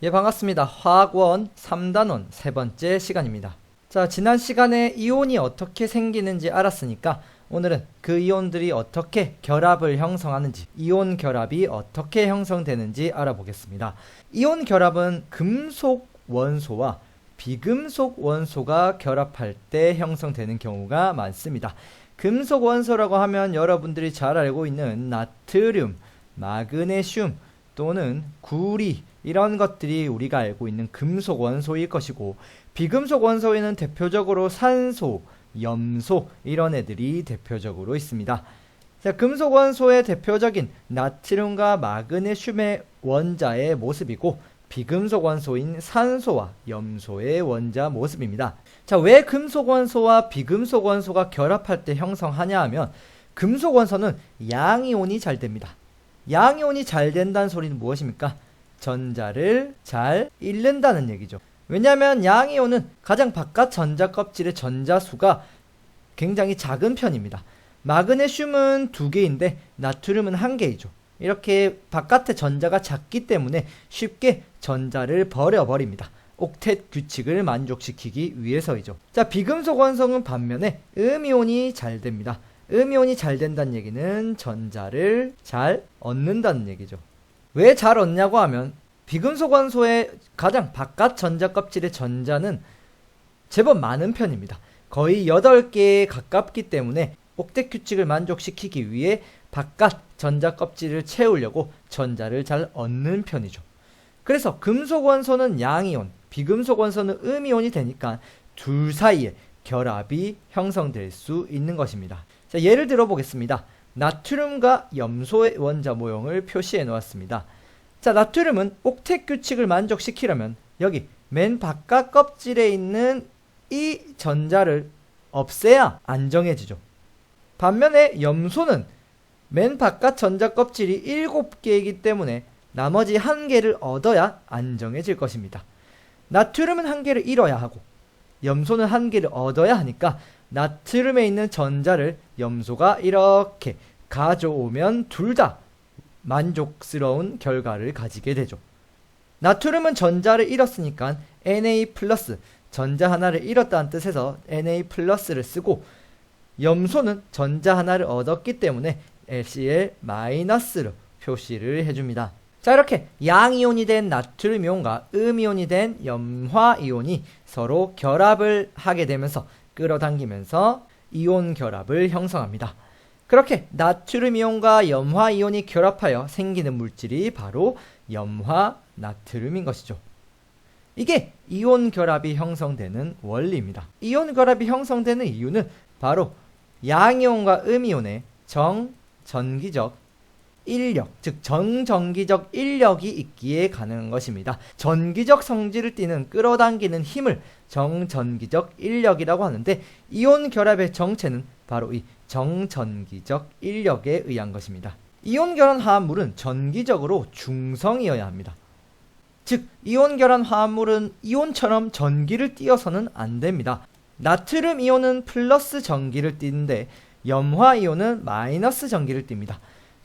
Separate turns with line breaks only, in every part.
예, 반갑습니다. 화학원 3단원 세 번째 시간입니다. 자, 지난 시간에 이온이 어떻게 생기는지 알았으니까 오늘은 그 이온들이 어떻게 결합을 형성하는지, 이온 결합이 어떻게 형성되는지 알아보겠습니다. 이온 결합은 금속 원소와 비금속 원소가 결합할 때 형성되는 경우가 많습니다. 금속 원소라고 하면 여러분들이 잘 알고 있는 나트륨, 마그네슘 또는 구리 이런 것들이 우리가 알고 있는 금속 원소일 것이고 비금속 원소에는 대표적으로 산소, 염소 이런 애들이 대표적으로 있습니다. 자, 금속 원소의 대표적인 나트륨과 마그네슘의 원자의 모습이고 비금속 원소인 산소와 염소의 원자 모습입니다. 자, 왜 금속 원소와 비금속 원소가 결합할 때 형성하냐 하면 금속 원소는 양이온이 잘 됩니다. 양이온이 잘 된다는 소리는 무엇입니까? 전자를 잘 잃는다는 얘기죠. 왜냐하면 양이온은 가장 바깥 전자 껍질의 전자수가 굉장히 작은 편입니다. 마그네슘은 두 개인데 나트륨은 한 개이죠. 이렇게 바깥의 전자가 작기 때문에 쉽게 전자를 버려버립니다. 옥텟 규칙을 만족시키기 위해서이죠. 자, 비금속 원성은 반면에 음이온이 잘 됩니다. 음이온이 잘 된다는 얘기는 전자를 잘 얻는다는 얘기죠. 왜 잘 얻냐고 하면 비금속 원소의 가장 바깥 전자 껍질의 전자는 제법 많은 편입니다. 거의 8개에 가깝기 때문에 옥텟 규칙을 만족시키기 위해 바깥 전자 껍질을 채우려고 전자를 잘 얻는 편이죠. 그래서 금속 원소는 양이온, 비금속 원소는 음이온이 되니까 둘 사이에 결합이 형성될 수 있는 것입니다. 자, 예를 들어 보겠습니다. 나트륨과 염소의 원자 모형을 표시해 놓았습니다. 자, 나트륨은 옥텟 규칙을 만족시키려면 여기 맨 바깥 껍질에 있는 이 전자를 없애야 안정해지죠. 반면에 염소는 맨 바깥 전자 껍질이 7개이기 때문에 나머지 한 개를 얻어야 안정해질 것입니다. 나트륨은 한 개를 잃어야 하고 염소는 한 개를 얻어야 하니까 나트륨에 있는 전자를 염소가 이렇게 가져오면 둘 다 만족스러운 결과를 가지게 되죠. 나트륨은 전자를 잃었으니까 Na 플러스 전자 하나를 잃었다는 뜻에서 Na 플러스를 쓰고 염소는 전자 하나를 얻었기 때문에 LCl 마이너스로 표시를 해줍니다. 자 이렇게 양이온이 된 나트륨 이온과 음이온이 된 염화 이온이 서로 결합을 하게 되면서 끌어당기면서 이온 결합을 형성합니다. 그렇게 나트륨 이온과 염화 이온이 결합하여 생기는 물질이 바로 염화 나트륨인 것이죠. 이게 이온 결합이 형성되는 원리입니다. 이온 결합이 형성되는 이유는 바로 양이온과 음이온의 정 전기적 인력, 즉 정전기적 인력이 있기에 가능한 것입니다. 전기적 성질을 띠는 끌어당기는 힘을 정전기적 인력이라고 하는데 이온 결합의 정체는 바로 이 정전기적 인력에 의한 것입니다. 이온 결합 화합물은 전기적으로 중성이어야 합니다. 즉 이온 결합 화합물은 이온처럼 전기를 띄어서는 안 됩니다. 나트륨 이온은 플러스 전기를 띠는데 염화 이온은 마이너스 전기를 띱니다.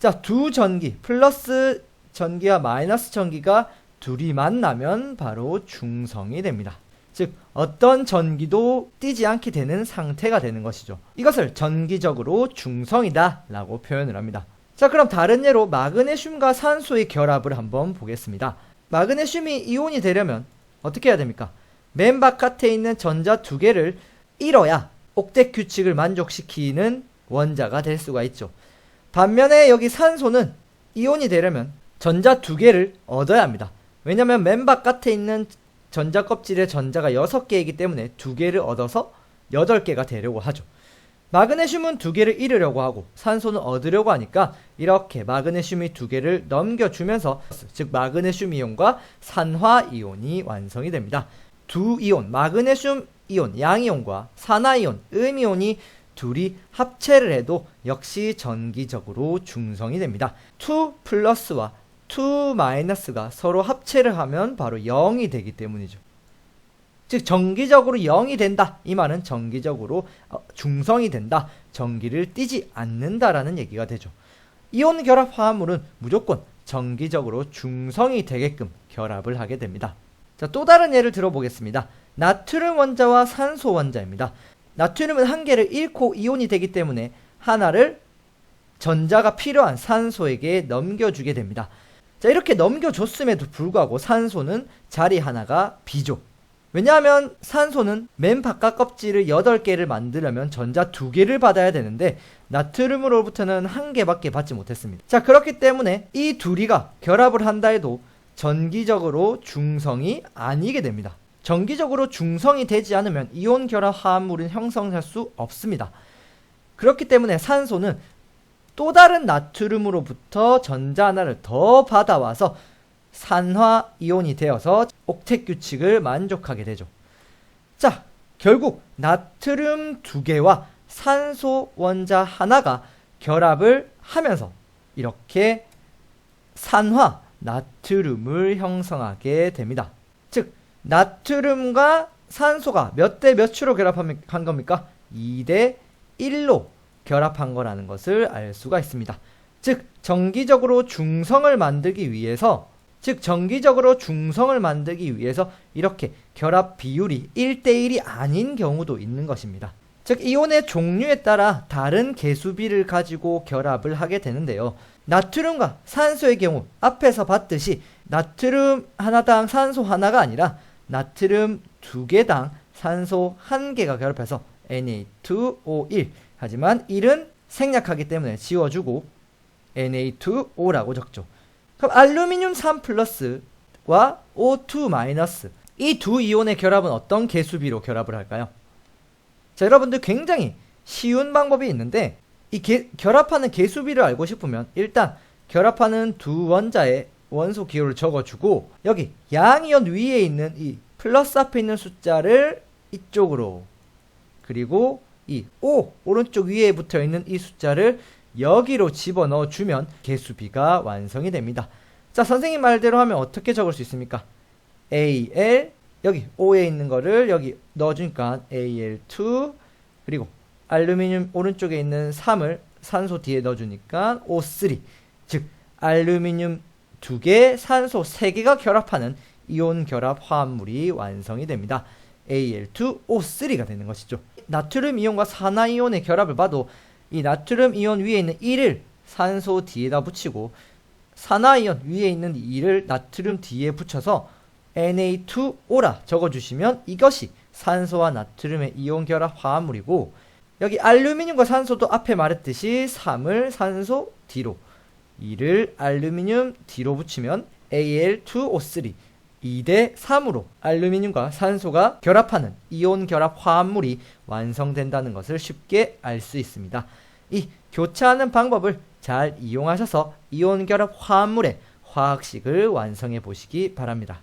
자, 두 전기, 플러스 전기와 마이너스 전기가 둘이 만나면 바로 중성이 됩니다. 즉, 어떤 전기도 띄지 않게 되는 상태가 되는 것이죠. 이것을 전기적으로 중성이다 라고 표현을 합니다. 자, 그럼 다른 예로 마그네슘과 산소의 결합을 한번 보겠습니다. 마그네슘이 이온이 되려면 어떻게 해야 됩니까? 맨 바깥에 있는 전자 두 개를 잃어야 옥텟 규칙을 만족시키는 원자가 될 수가 있죠. 반면에 여기 산소는 이온이 되려면 전자 두 개를 얻어야 합니다. 왜냐하면 맨 바깥에 있는 전자 껍질의 전자가 6개이기 때문에 두 개를 얻어서 8개가 되려고 하죠. 마그네슘은 두 개를 잃으려고 하고 산소는 얻으려고 하니까 이렇게 마그네슘이 두 개를 넘겨주면서 즉 마그네슘 이온과 산화 이온이 완성이 됩니다. 두 이온, 마그네슘 이온, 양이온과 산화 이온, 음이온이 둘이 합체를 해도 역시 전기적으로 중성이 됩니다. 2 플러스와 2 마이너스가 서로 합체를 하면 바로 0이 되기 때문이죠. 즉 전기적으로 0이 된다. 이 말은 전기적으로 어, 중성이 된다. 전기를 띠지 않는다라는 얘기가 되죠. 이온 결합 화합물은 무조건 정기적으로 중성이 되게끔 결합을 하게 됩니다. 자, 또 다른 예를 들어보겠습니다. 나트륨 원자와 산소 원자입니다. 나트륨은 한 개를 잃고 이온이 되기 때문에 하나를 전자가 필요한 산소에게 넘겨주게 됩니다. 자, 이렇게 넘겨줬음에도 불구하고 산소는 자리 하나가 비죠. 왜냐하면 산소는 맨 바깥 껍질을 8개를 만들려면 전자 2개를 받아야 되는데 나트륨으로부터는 한 개밖에 받지 못했습니다. 자, 그렇기 때문에 이 둘이가 결합을 한다 해도 전기적으로 중성이 아니게 됩니다. 전기적으로 중성이 되지 않으면 이온 결합 화합물은 형성할 수 없습니다. 그렇기 때문에 산소는 또 다른 나트륨으로부터 전자 하나를 더 받아와서 산화 이온이 되어서 옥텟 규칙을 만족하게 되죠. 자, 결국 나트륨 두 개와 산소 원자 하나가 결합을 하면서 이렇게 산화 나트륨을 형성하게 됩니다. 즉, 나트륨과 산소가 몇 대 몇으로 결합한 겁니까? 2대 1로 결합한 거라는 것을 알 수가 있습니다. 즉, 정기적으로 중성을 만들기 위해서 즉 정기적으로 중성을 만들기 위해서 이렇게 결합 비율이 1대1이 아닌 경우도 있는 것입니다. 즉 이온의 종류에 따라 다른 개수비를 가지고 결합을 하게 되는데요. 나트륨과 산소의 경우 앞에서 봤듯이 나트륨 하나당 산소 하나가 아니라 나트륨 두 개당 산소 한 개가 결합해서 Na2O1 하지만 1은 생략하기 때문에 지워주고 Na2O라고 적죠. 그럼 알루미늄 3 플러스와 O2 마이너스 이 두 이온의 결합은 어떤 개수비로 결합을 할까요? 자, 여러분들 굉장히 쉬운 방법이 있는데 이 개- 결합하는 개수비를 알고 싶으면 일단 결합하는 두 원자의 원소 기호를 적어주고 여기 양이온 위에 있는 이 플러스 앞에 있는 숫자를 이쪽으로 그리고 이 O 오른쪽 위에 붙어 있는 이 숫자를 여기로 집어넣어 주면 개수비가 완성이 됩니다. 자, 선생님 말대로 하면 어떻게 적을 수 있습니까? AL 여기 O에 있는 거를 여기 넣어 주니까 AL2 그리고 알루미늄 오른쪽에 있는 3을 산소 뒤에 넣어 주니까 O3 즉 알루미늄 2개, 산소 3개가 결합하는 이온 결합 화합물이 완성이 됩니다. Al2O3가 되는 것이죠. 나트륨 이온과 산화 이온의 결합을 봐도 이 나트륨 이온 위에 있는 1을 산소 뒤에다 붙이고 산화 이온 위에 있는 2를 나트륨 뒤에 붙여서 Na2O라 적어주시면 이것이 산소와 나트륨의 이온 결합 화합물이고 여기 알루미늄과 산소도 앞에 말했듯이 3을 산소 뒤로 2를 알루미늄 뒤로 붙이면 Al2O3 2대 3으로 알루미늄과 산소가 결합하는 이온 결합 화합물이 완성된다는 것을 쉽게 알 수 있습니다. 이 교차하는 방법을 잘 이용하셔서 이온 결합 화합물의 화학식을 완성해 보시기 바랍니다.